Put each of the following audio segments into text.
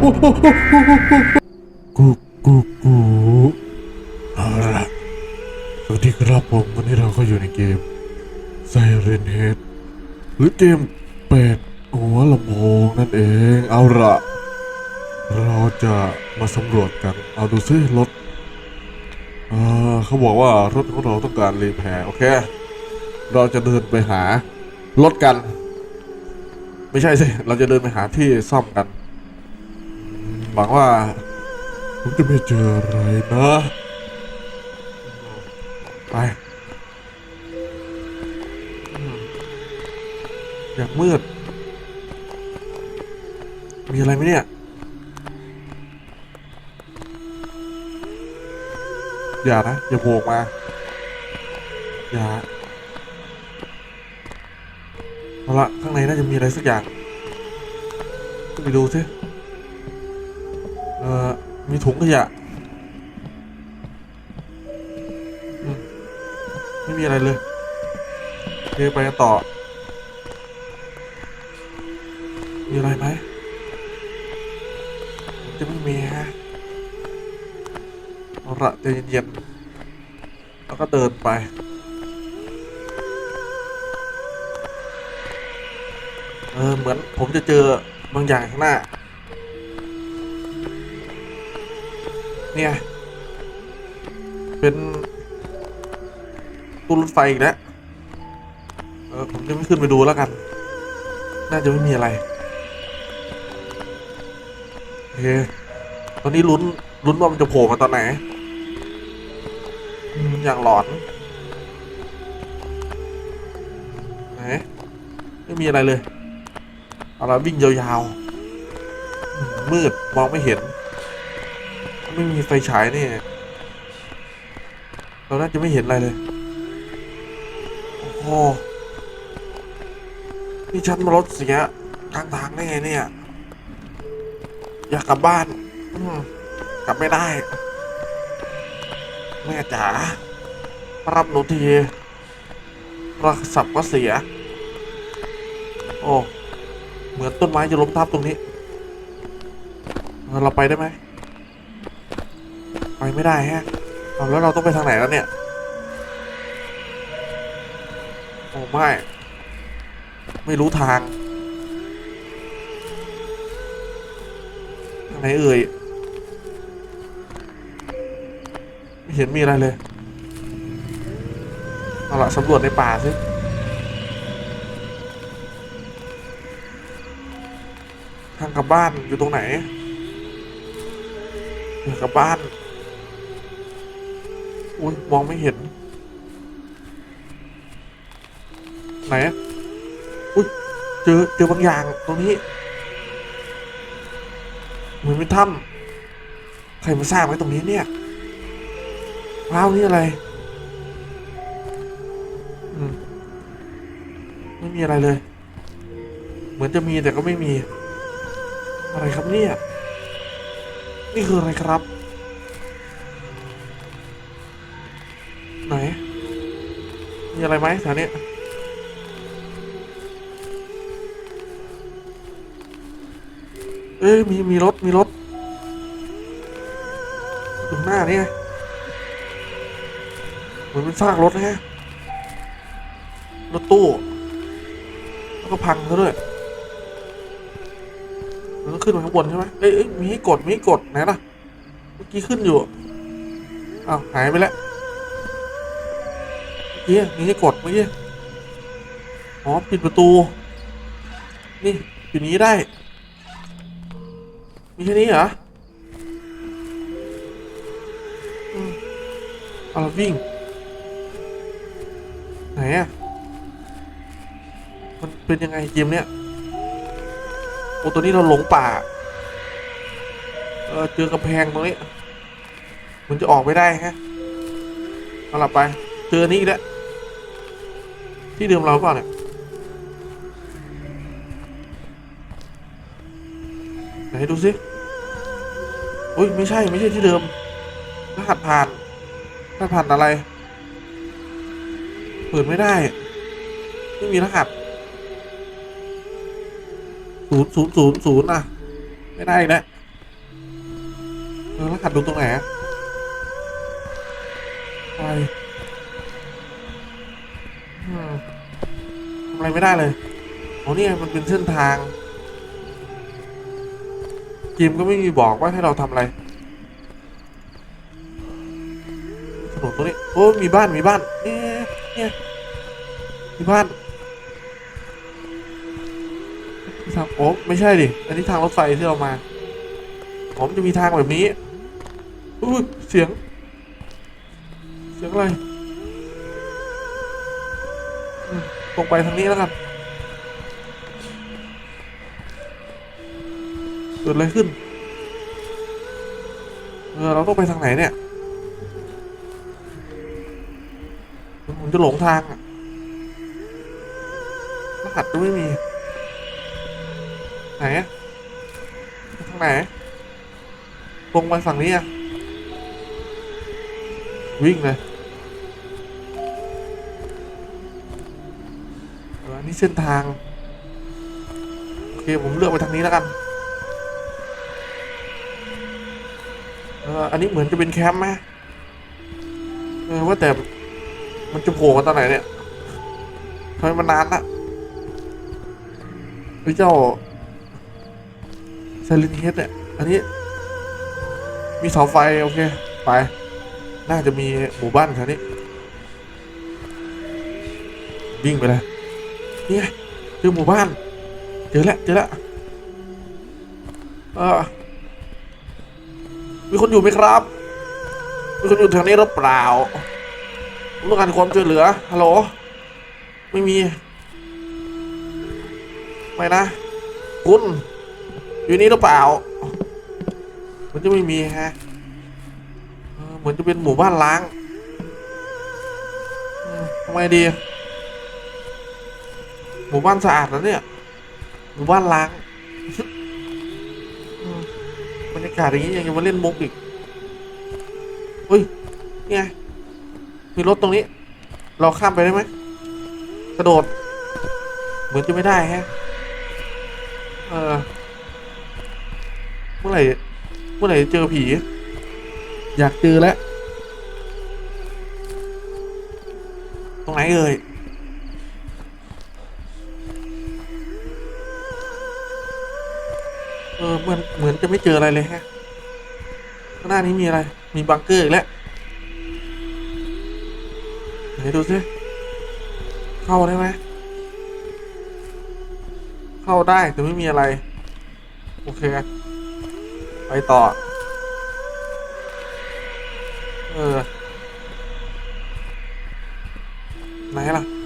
กูกูกูเอาละสวัสดีครับผม วันนี้เราก็อยู่ในเกม Siren Head หรือเกมเป็ดหัวลำโพงนั่นเอง เอาละเราจะมาสำรวจกัน เอาดูซิรถเออเขาบอกว่ารถของเราต้องการรีแพร์โอเค เราจะเดินไปหารถกัน ไม่ใช่สิ เราจะเดินไปหาที่ซ่อมกัน หวังว่าผมจะไม่เจออะไรนะ ไป อยางมืด มีอะไรไหมเนี่ยอย่านะ อย่าโผล่มา อย่าเอาละข้างในน่าจะมีอะไรสักอย่างไปดูสิ เอ่อ มีถุงขยะมไม่มีอะไรเลยโอเคไปกันต่อ มีอะไรไหมจะไม่มีฮะเอาละใจเย็นๆแล้วก็เดินไปเออเหมือนผมจะเจอบางอย่างข้างหน้า เนี่ยเป็นตู้รถไฟอีกแล้วเออผมจะไม่ขึ้นไปดูแล้วกัน น่าจะไม่มีอะไรโอเคตอนนี้ลุ้นลุ้นว่ามันจะโผล่มาตอนไหน อย่างหลอนไหนไม่มีอะไรเลย เอาละวิ่งยาวๆมืด มองไม่เห็น ไม่มีไฟฉายนี่ เราน่าจะไม่เห็นอะไรเลย โอ้นี่ฉันมารถเสียกลางทางได้ไงเนี่ย อยากกลับบ้านกลับไม่ได้ แม่จ๋ารับหนูทีโทรศัพท์ก็เสีย โอ้ เหมือนต้นไม้จะล้มทับตรงนี้ เราไปได้ไหม ไปไม่ได้ฮะเอาแล้วเราต้องไปทางไหนแล้วเนี่ย โอ้ไม่ ไม่รู้ทาง ทางไหนเอ่ย ไม่เห็นมีอะไรเลย เอาละสำรวจในป่าสิทางกลับบ้านอยู่ตรงไหนกลับบ้าน อุ้ยมองไม่เห็น ไหนอะอุ้ยเจอเจอบางอย่างตรงนี้ เหมือนเป็นถ้ำใครมาสร้างไว้ตรงนี้เนี่ยว้าวนี่อะไรมไม่มีอะไรเลย เหมือนจะมีแต่ก็ไม่มี อะไรครับเนี่ย นี่คืออะไรครับ ไหน มีอะไรไหมแถวนี้เอ้ยมี มีรถ มีรถอยู่ข้างหน้านี่ไงเหมือนเป็นซากรถนะฮะ รถตู้ แล้วก็พังซะด้วย มันต้องขึ้นมาข้างบนใช่ไหมเอ้ยเอ้ยมีให้กด มีให้กด ไหนล่ะ เมื่อกี้ขึ้นอยู่ อ้าว หายไปแล้ว กี้มีให้กดเมื่อกี้อ๋อปิดประตู นี่ปิดนี้ได้ มีแค่นี้เหรออืมเอาละวิ่ง ไหนอะมันเป็นยังไงเกมเนี้ยโอ้ตัวนี้เราหลงป่า เออเจอกำแพงตรงนี้ มันจะออกไม่ได้ฮะเอาละไป เจอนี้แล้ว ที่เดิมเราเปล่าเนี่ยไหนดูสิอุ้ยไม่ใช่ไม่ใช่ที่เดิมรหัสผ่านรหัสผ่านอะไร เปิดไม่ได้ ไม่มีรหัสศูนย์ศูนย์ศูนย์ศูนย์อะไม่ได้อีกแล้วอรหัสดูตรงไหนอะอะไร ทำอะไรไม่ได้เลยโอ้เนี่ยมันเป็นเส้นทางเกมก็ไม่มีบอกว่าให้เราทำอะไรถนนตรงนี้โอ้มีบ้านมีบ้านเนี่ยเนี่ยมีบ้านทางโอ้ไม่ใช่ดิ อันนี้ทางรถไฟที่เรามา ผมจะมีทางแบบนี้อุ้ยเสียง เสียงอะไร งไปทางนี้แล้วกันเกิดอะไรขึ้น เออเราต้องไปทางไหนเนี่ยผมจะหลงทางอะรหัสก็ไม่มี ไหนทางไหนตรงไปฝั่งนี้อะวิ่งเลย นนี้เส้นทาง โอเค ผมเลือกไปทางนี้แล้วกันเอออันนี้เหมือนจะเป็นแคมป์ไหมเออว่าแต่มันจะโผล่มาตอนไหนเนี่ยทำไมมันนานละไอ้เจ้าไซเลนเฮดเนี่ย อันนี้ มีเสาไฟ โอเค ไป น่าจะมีหมู่บ้านแถวนี้ วิ่งไปเลย นี่ไงเจอหมู่บ้าน เจอแล้วเจอแล้วเออมีคนอยู่ไหมครับ มีคนอยู่แถวนี้หรือเปล่าต้องการความช่วยเหลือ ฮัลโหล ไม่มี ไม่นะ คุณ อยู่นี่หรือเปล่า มันจะไม่มีฮะ เหมือนจะเป็นหมู่บ้านล้างทำไมดี หมู่บ้านสะอาดนะเนี่ยหมู่บ้านล้างบรรยากาศอย่างนี้ยังจะมาเล่นมุกอีกเฮ้ยนี่ไงมีรถตรงนี้ เราข้ามไปได้ไหมกระโดด เหมือนจะไม่ได้แฮะเออเมื่อไหร่เมื่อไหร่จะเจอผี อยากเจอแล้ว ตรงไหนเอ่ย เออเหมือนเหมือนจะไม่เจออะไรเลยฮะข้างหน้านี้มีอะไร มีบังเกอร์อีกแล้วไหนดูสิเข้าได้ไหมเข้าได้แต่ไม่มีอะไร โอเค ไปต่อ เออไหนล่ะ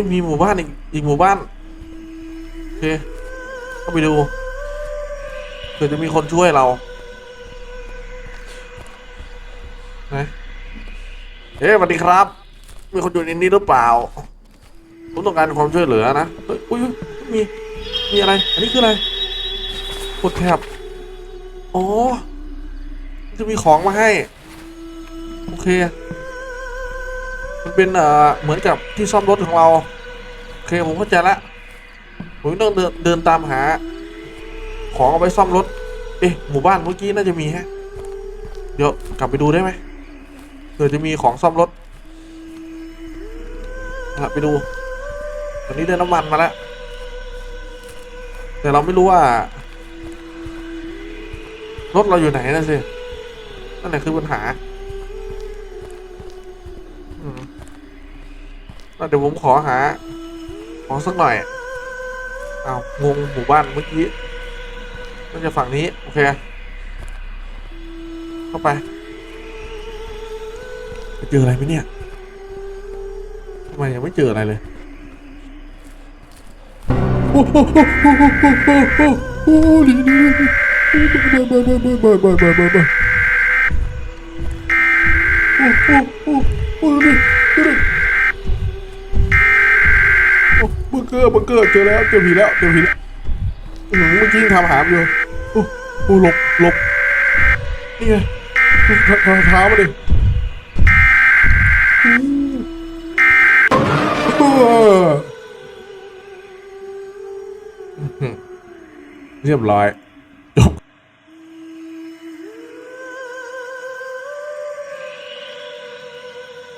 ยมีหมู่บ้านอีกอีกหมู่บ้าน โอเคเข้าไปดูเผื่อจะมีคนช่วยเราเอ๊ะสวัสดีครับ มีคนอยู่ในนี้หรือเปล่า ผมต้องการความช่วยเหลือนะเฮ้ยอุ้ยมี มีอะไร อันนี้คืออะไรกดแทบอ๋อ จะมีของมาให้ โอเค มันเป็นเอ่อเหมือนกับที่ซ่อมรถของเรา เคผมเข้าใจละผมต้องเดินเดินตามหา ของเอาไปซ่อมรถ เอ๊ะหมู่บ้านเมื่อกี้น่าจะมีฮะ เดี๋ยวกลับไปดูได้ไหมเผื่อจะมีของซ่อมรถเอาละไปดู ตอนนี้ได้น้ำมันมาแล้ว แต่เราไม่รู้ว่า รถเราอยู่ไหนนะสิ นั่นแหละคือปัญหาเดี๋ยวผมขอหา องสักหน่อยอ้าวงงหมู่บ้านเมื่อกี้น่าจะฝั่งนี้ โอเค เข้าไปจะเจออะไรไหมเนี่ยทำไมยังไม่เจออะไรเลยโอ้โหโอ้โหดีดีบายบายบายบายบายบายบายบายบายโอ้โหโอ้โห เกอร์บังเกอร์เจอแล้วเจอผีแล้วเจอผีแล้วหือเมื่อกี้ยังทำหามอยู่โอ้โอ้หลบหลบนี่ไงเท้าเท้ามาดิเรียบร้อย